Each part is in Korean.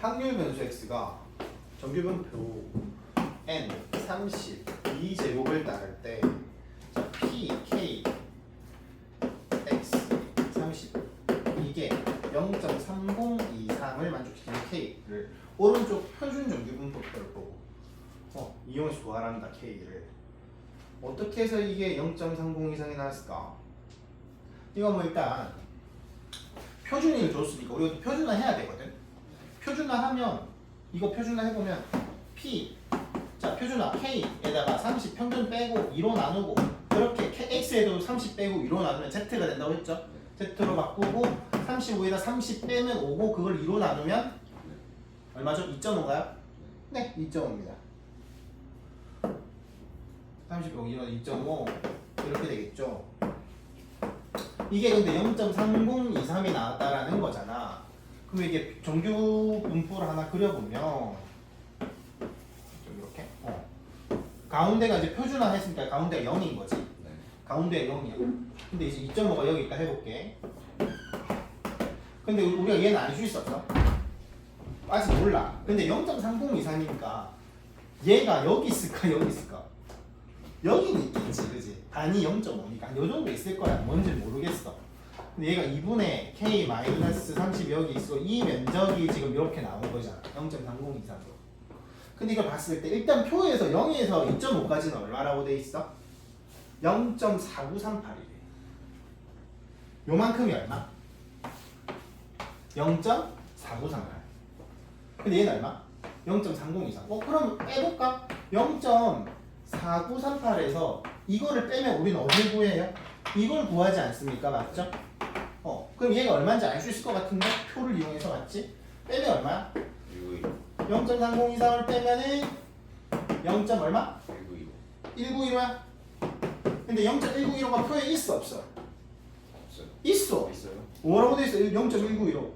확률 변수 x가 정규 분표 n 30 2 제곱을 따를 때 자, p k x 30 이게 0.30 이상을 만족시키는 k를 오른쪽 표준 정규 분포표를 보고 어, 이용해서 구하란다 k를 어떻게 해서 이게 0.30 이상이 나왔을까? 이거 뭐 일단 표준을 줬으니까 우리가 표준화 해야 되거든. 표준화 하면 이거 표준화 해보면 p 자 표준화 k에다가 30 평균 빼고 2로 나누고 그렇게 x에도 30 빼고 2로 나누면 z가 된다고 했죠. z로 바꾸고 35에다 30 빼면 5고 그걸 2로 나누면 얼마죠? 2.5가요? 네, 2.5입니다. 30 여기 2.5 이렇게 되겠죠. 이게 근데 0.3023이 나왔다라는 거잖아. 그럼 이게 정규 분포를 하나 그려보면 좀 이렇게 어. 가운데가 이제 표준화 했으니까 가운데가 0인 거지. 네. 가운데가 0이야. 근데 이제 2.5가 여기 있다 해볼게. 근데 우리가 얘는 알 수 있었어? 아직 몰라. 근데 0.30 이상이니까 얘가 여기 있을까 여기 있을까? 여기는 있겠지, 그지? 단위 0.5니까 요 정도 있을 거야. 뭔지 모르겠어. 근데 얘가 2분의 k 마이너스 30 여기 있어. 이 면적이 지금 이렇게 나온 거잖아. 0.30 이상으로. 근데 이걸 봤을 때 일단 표에서 0에서 2.5까지는 얼마라고 돼 있어? 0.4938이래. 요만큼이 얼마? 0.4938. 근데 얘는 얼마? 0.30 이상. 어 그럼 빼볼까? 0.4938에서 이거를 빼면 우리는 어딜 구해요? 이걸 구하지 않습니까? 맞죠? 어 그럼 얘가 얼마인지 알 수 있을 것 같은데 표를 이용해서 맞지? 빼면 얼마야? 1915. 0.30 이상을 빼면은 0. 얼마? 1915. 191만. 근데 0.191호가 표에 있어 없어? 없어요. 있어. 있어요? 뭐라고 돼 있어? 0.191호. 그렇죠.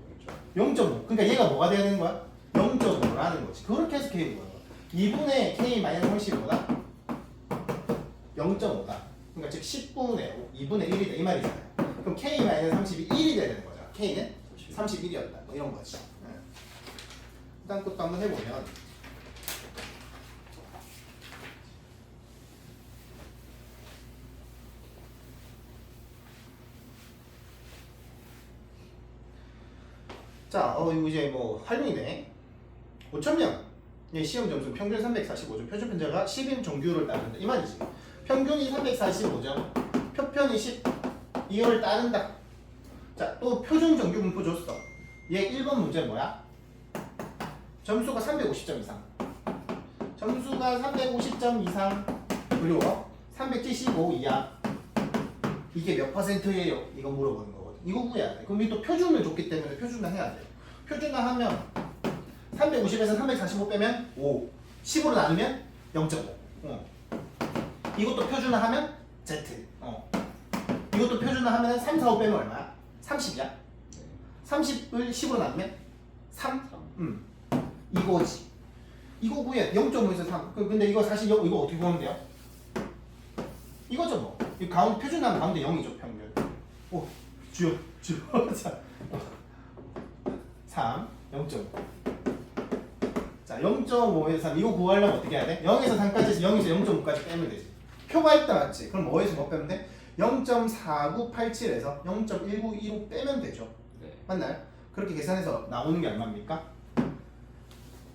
0.5. 그러니까 얘가 뭐가 돼야 되는 거야? 0.5라는 거지. 그렇게 해서 K 구하는 거야. 2분의 K 마이너스 30보다 0.5다. 그러니까 즉 10분의 5, 2분의 1이다 이 말이잖아요. 그럼 K 마이너스 30이 1이 돼야 되는 거죠. K는 31이었다. 뭐 이런 거지. 네. 일단 것도 한번 해보면 자, 어 이거 이제 뭐 활용이네. 5천명. 예, 시험 점수 평균 345점, 표준 편제가 10인 정규를 따른다. 이 말이지. 평균이 345점, 표편이 10. 이거를 따른다. 자, 또 표준 정규 분포 줬어. 얘 1번 문제 뭐야? 점수가 350점 이상. 점수가 350점 이상. 그리고 375 이하. 이게 몇 퍼센트예요? 이거 물어보는 거거든. 이거 구해야 돼. 그럼 이또 표준을 줬기 때문에 표준화 해야 돼. 표준화 하면 350에서 345 빼면 5. 10으로 나누면 0.5. 어. 이것도 표준화 하면 Z. 어. 이것도 표준화 하면 3, 4, 5 빼면 얼마야? 30이야. 네. 30을 10으로 나누면 3. 3. 음. 이거지. 이거 구해. 0.5에서 3. 그- 근데 이거 사실 이거, 이거 어떻게 구하면 돼요? 이거죠 뭐. 이 가운데 표준하면 가운데 0이죠 평균. 오, 주요, 주요. 자, 3, 0.5. 자, 0.5에서 3. 이거 구하려면 어떻게 해야 돼? 0에서 3까지 해서 0에서 0.5까지 빼면 되지. 표가 있다 맞지? 그럼 뭐에서 뭐 빼면 돼? 0.4987에서 0.1915 빼면 되죠. 네. 맞나요? 그렇게 계산해서 나오는 게 얼마입니까?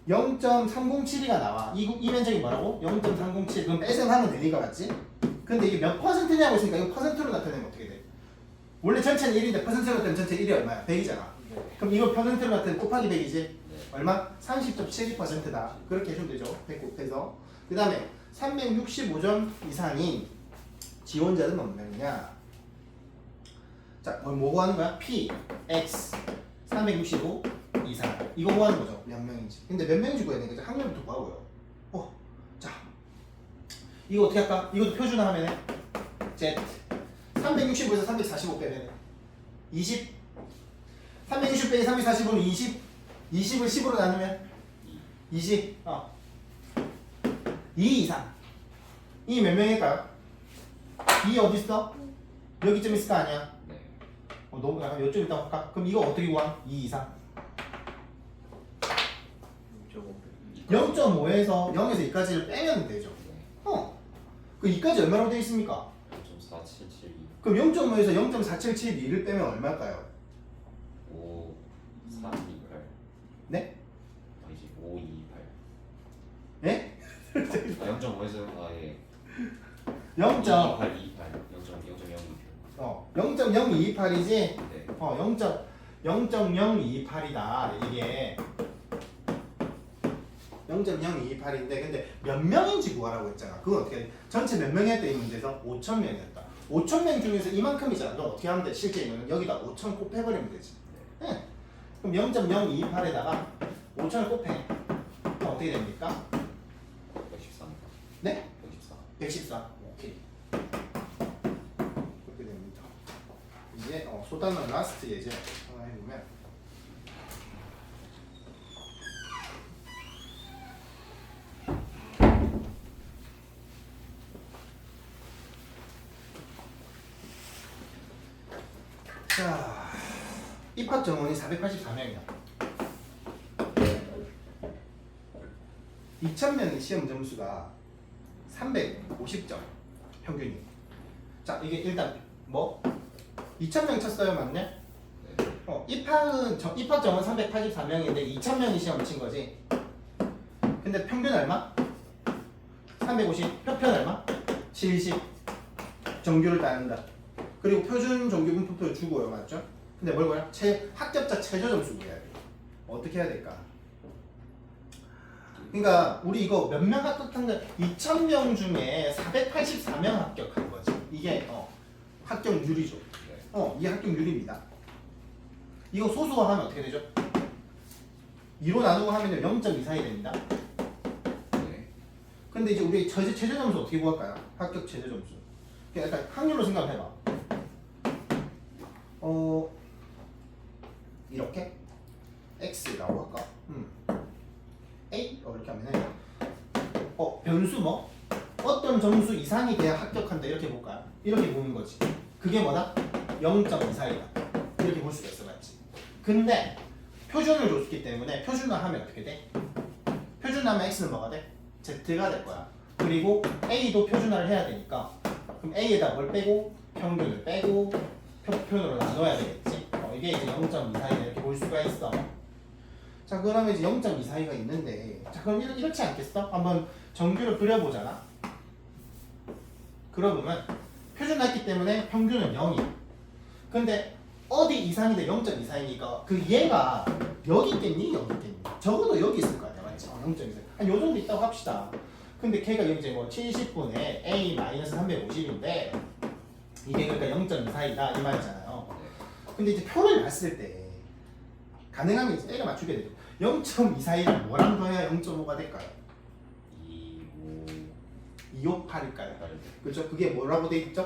0.307이가 나와. 이, 이 면적이 뭐라고? 0.307. 그럼 빼셈 하면 되니까 맞지? 근데 이게 몇 퍼센트냐고 했으니까 이거 퍼센트로 나타내면 어떻게 돼? 원래 전체는 1인데 퍼센트로 나타내면 전체 1이 얼마야? 100이잖아. 네. 그럼 이거 퍼센트로 나타내면 곱하기 100이지? 네. 얼마? 30.72%다. 그렇게 해주면 되죠. 100 곱해서. 그 다음에 365점 이상인 지원자는 몇 명이냐? 자, 뭐, 뭐 구하는 거야? P, X, 365 이상. 이거 구하는 거죠. 몇 명인지. 근데 몇 명인지 구해야 되니까 확률부터 구하고요. 어, 자. 이거 어떻게 할까? 이것도 표준화 하면은 Z. 365에서 345 빼면 20. 360 빼기 345는 20. 20을 10으로 나누면 20. 어. 2 이상. 이 몇 명일까요? 2 어디 있어? 여기쯤 있을 거 아니야? 네. 어, 너무 약간 이쪽 있다 할까? 그럼 이거 어떻게 구함? 2 이상. 0.5에서 0에서 2까지를 빼면 되죠. 어. 그 2까지 얼마로 되어 있습니까? 0.4772 그럼 0.5에서 0.4772를 빼면 얼마일까요? 5 3 2 8 네? 아니지 5 2 네? 8 아, 0.5에서 아예 0. 2 8 2 0.028이지? 네. 어, 0. 0.028이다. 이게 0.028인데 근데 몇 명인지 구하라고 했잖아. 그건 어떻게 전체 몇 명이 했다 이 문제에서 5천 명이었다. 5천 명 중에서 이만큼이잖아. 그럼 어떻게 하면 돼? 실제 이거는 여기다 5천 곱해버리면 되지. 네. 그럼 0.028에다가 5천을 곱해. 그럼 어떻게 됩니까? 113. 네? 114. 114. 오케이. 소단원 라스트 예제 하나 해보면 자 입학 정원이 484명이야. 2,000명의 시험 점수가 350점 평균이. 자 이게 일단 뭐 2,000명 쳤어요 맞냐? 네. 어 입학은 저, 입학 정원 384명인데 2,000명이 시험 친 거지. 근데 평균 얼마? 350. 표편 얼마? 70. 정규를 따른다. 그리고 표준 정규 분포표 주고요 맞죠? 근데 뭘 뭐야? 최 합격자 최저 점수 구해야 돼. 어떻게 해야 될까? 그러니까 우리 이거 몇 명 합격한 거 2,000명 중에 484명 합격한 거지. 이게 어, 합격률이죠. 네. 어, 이게 합격률입니다. 이거 소수화 하면 어떻게 되죠? 2로 나누고 하면 0.24이 됩니다. 네. 근데 이제 우리 최저, 최저 점수 어떻게 구할까요? 합격 최저 점수. 그러니까 약간 확률로 생각해봐. 어, 이렇게 x라고 할까? 음. a 어, 이렇게 하면은 어 변수 뭐 어떤 점수 이상이 돼야 합격한다 이렇게 볼까요? 이렇게 보는 거지. 그게 뭐다? 0.24이다. 이렇게 볼 수가 있어, 맞지? 근데 표준을 줬기 때문에 표준화하면 어떻게 돼? 표준화하면 x는 뭐가 돼? z가 될 거야. 그리고 a도 표준화를 해야 되니까 그럼 a에다 뭘 빼고 평균을 빼고 표편으로 나눠야 되겠지. 어, 이게 이제 0.24이다 이렇게 볼 수가 있어. 자 그러면 이제 0.24가 있는데 자 그럼 이렇, 이렇지 않겠어? 한번 정규를 그려보잖아. 그러면 표준화했기 때문에 평균은 0이야. 근데 어디 이상인데 0.24이니까 그 얘가 여기 있겠니? 여기 있겠니? 적어도 여기 있을 거 아니야, 맞지? 0.24. 한요 정도 있다고 합시다. 근데 걔가 이제 뭐 70분에 a 350인데 이게 그러니까 0.24이다 이 말이잖아요. 네. 근데 이제 표를 봤을 때 가능하면 이제 때려 맞추게 되죠. 0.24를 뭐랑 더해야 0.5가 될까요? 2 5 258일까요? 8 그렇죠? 그게 뭐라고 돼 있죠?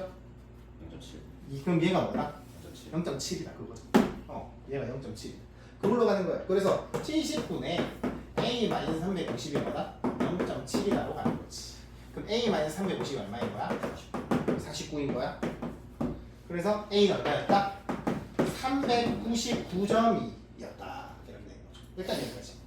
0.7 이- 그럼 얘가 뭐다? 0.7 0.7이다 그거죠. 어, 얘가 0.7. 그걸로 가는 거야. 그래서 70분에 a 350이 뭐다? 0.7이라고 가는 거지. 그럼 a 350이 얼마인 거야? 49인 거야. 그래서 a가 얼마였다? 399점이었다. 이렇게 되는 거죠. 일단 여기까지.